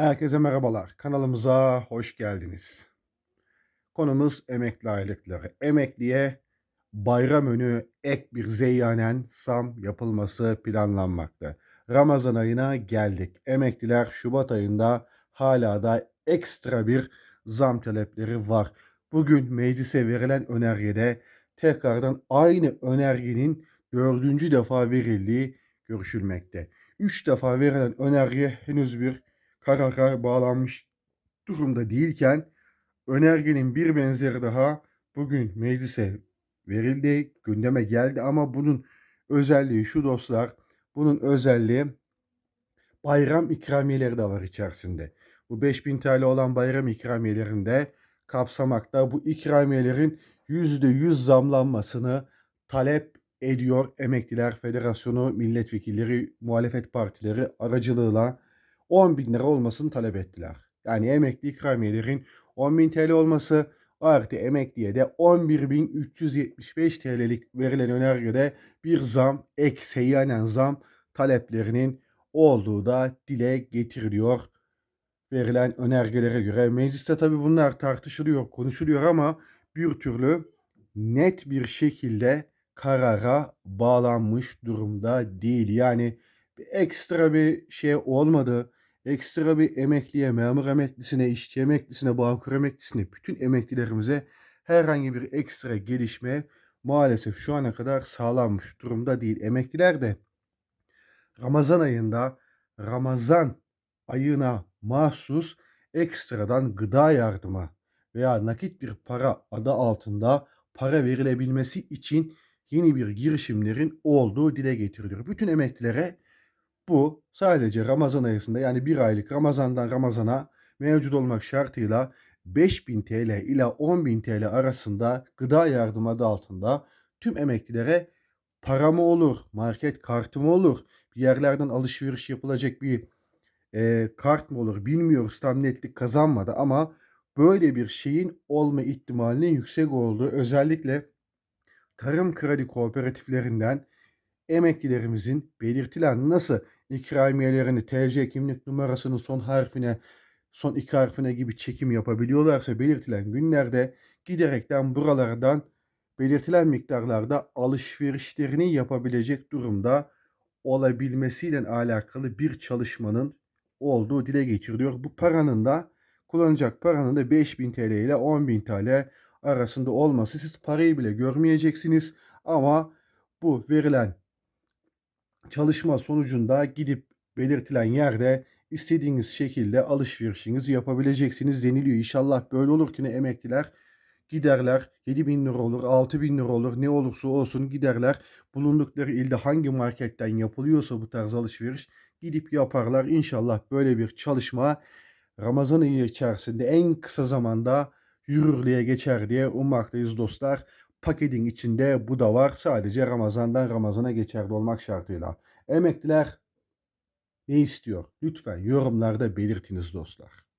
Herkese merhabalar. Kanalımıza hoş geldiniz. Konumuz emekli aylıkları. Emekliye bayram önü ek bir zeyyanen zam yapılması planlanmakta. Ramazan ayına geldik. Emekliler Şubat ayında hala da ekstra bir zam talepleri var. Bugün meclise verilen önergede tekrardan aynı önergenin dördüncü defa verildiği görüşülmekte. Üç defa verilen önerge henüz bir karara bağlanmış durumda değilken önergenin bir benzeri daha bugün meclise verildi, gündeme geldi ama bunun özelliği şu dostlar, bunun özelliği bayram ikramiyeleri de var içerisinde. Bu 5000 TL olan bayram ikramiyelerinde kapsamakta bu ikramiyelerin %100 zamlanmasını talep ediyor Emekliler Federasyonu milletvekilleri, muhalefet partileri aracılığıyla 10 bin lira olmasını talep ettiler. Yani emekli ikramiyelerin 10 bin TL olması artı emekliye de 11.375 TL'lik verilen önergede bir zam, ek seyyanen zam taleplerinin olduğu da dile getiriliyor verilen önergelere göre. Mecliste tabi bunlar tartışılıyor, konuşuluyor ama bir türlü net bir şekilde karara bağlanmış durumda değil. Yani ekstra bir şey olmadı. Ekstra bir emekliye, memur emeklisine, işçi emeklisine, bağkur emeklisine, bütün emeklilerimize herhangi bir ekstra gelişme maalesef şu ana kadar sağlanmış durumda değil. Emekliler de Ramazan ayında Ramazan ayına mahsus ekstradan gıda yardımı veya nakit bir para adı altında para verilebilmesi için yeni bir girişimlerin olduğu dile getiriliyor. Bütün emeklilere bu sadece Ramazan ayında yani bir aylık Ramazan'dan Ramazan'a mevcut olmak şartıyla 5000 TL ile 10.000 TL arasında gıda yardımı adı altında tüm emeklilere para mı olur, market kartı mı olur, bir yerlerden alışveriş yapılacak bir e, kart mı olur bilmiyoruz tam netlik kazanmadı ama böyle bir şeyin olma ihtimalinin yüksek olduğu özellikle tarım kredi kooperatiflerinden emeklilerimizin belirtilen nasıl ikramiyelerini TC kimlik numarasının son harfine son iki harfine gibi çekim yapabiliyorlarsa belirtilen günlerde giderekten buralardan belirtilen miktarlarda alışverişlerini yapabilecek durumda olabilmesiyle alakalı bir çalışmanın olduğu dile getiriliyor. Bu paranın da kullanacak paranın da 5000 TL ile 10.000 TL arasında olması siz parayı bile görmeyeceksiniz ama bu verilen çalışma sonucunda gidip belirtilen yerde istediğiniz şekilde alışverişinizi yapabileceksiniz deniliyor. İnşallah böyle olur ki ne emekliler giderler 7 bin lira olur 6 bin lira olur ne olursa olsun giderler bulundukları ilde hangi marketten yapılıyorsa bu tarz alışveriş gidip yaparlar. İnşallah böyle bir çalışma Ramazan ayı içerisinde en kısa zamanda yürürlüğe geçer diye ummaktayız dostlar. Paketin içinde bu da var. Sadece Ramazan'dan Ramazan'a geçerli olmak şartıyla. Emekliler ne istiyor? Lütfen yorumlarda belirtiniz dostlar.